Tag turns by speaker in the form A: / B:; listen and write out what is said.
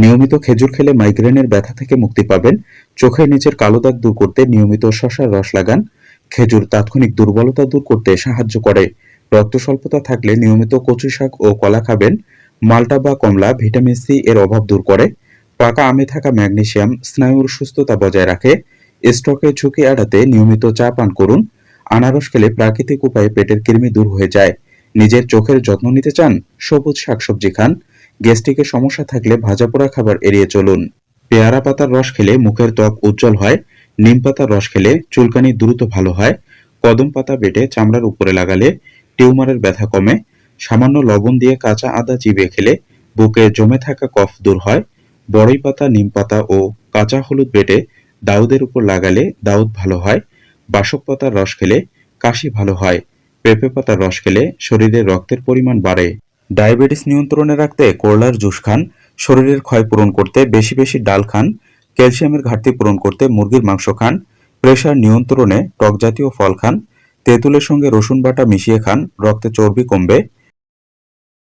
A: নিয়মিত খেজুর খেলে মাইগ্রেনের ব্যথা থেকে মুক্তি পাবেন। চোখের নিচের কালো দাগ দূর করতে নিয়মিত শশার রস লাগান। খেজুর তাৎক্ষণিক দুর্বলতা দূর করতে সাহায্য করে। রক্ত স্বল্পতা থাকলে নিয়মিত কচু শাক ও কলা খাবেন। মাল্টা বা কমলা, ভিটামিন সি এর অভাব দূর করে। পাকা আমে থাকা ম্যাগনেসিয়াম স্নায়ুর সুস্থতা বজায় রাখে। স্ট্রোকের ঝুঁকি এড়াতে নিয়মিত চা পান করুন। আনারস খেলে প্রাকৃতিক উপায়ে পেটের কৃমি দূর হয়ে যায়। নিজের চোখের যত্ন নিতে চান? সবুজ শাকসবজি খান। গ্যাস্ট্রিকের সমস্যা থাকলে ভাজা পোড়া খাবার এড়িয়ে চলুন। পেয়ারা পাতার রস খেলে মুখের ত্বক উজ্জ্বল হয়, নিম পাতার রস খেলে চুলকানি দ্রুত ভালো হয়, কদম পাতা বেটে চামড়ার উপরে লাগালে টিউমারের ব্যথা কমে, সামান্য লবণ দিয়ে কাঁচা আদা চিবিয়ে খেলে বুকে জমে থাকা কফ দূর হয়, বড়ই পাতা, নিম পাতা ও কাঁচা হলুদ বেটে দাউদের উপর লাগালে দাউদ ভালো হয়, বাসক পাতার রস খেলে কাশি ভালো হয়, পেঁপে পাতার রস খেলে শরীরে রক্তের পরিমাণ বাড়ে। ডায়াবেটিস নিয়ন্ত্রণে রাখতে করলার জুস খান, শরীরের ক্ষয় পূরণ করতে বেশি বেশি ডাল খান, ক্যালসিয়ামের ঘাটতি পূরণ করতে মুরগির মাংস খান, প্রেশার নিয়ন্ত্রণে টক জাতীয় ফল খান, তেঁতুলের সঙ্গে রসুন বাটা মিশিয়ে খান, রক্তে চর্বি কমবে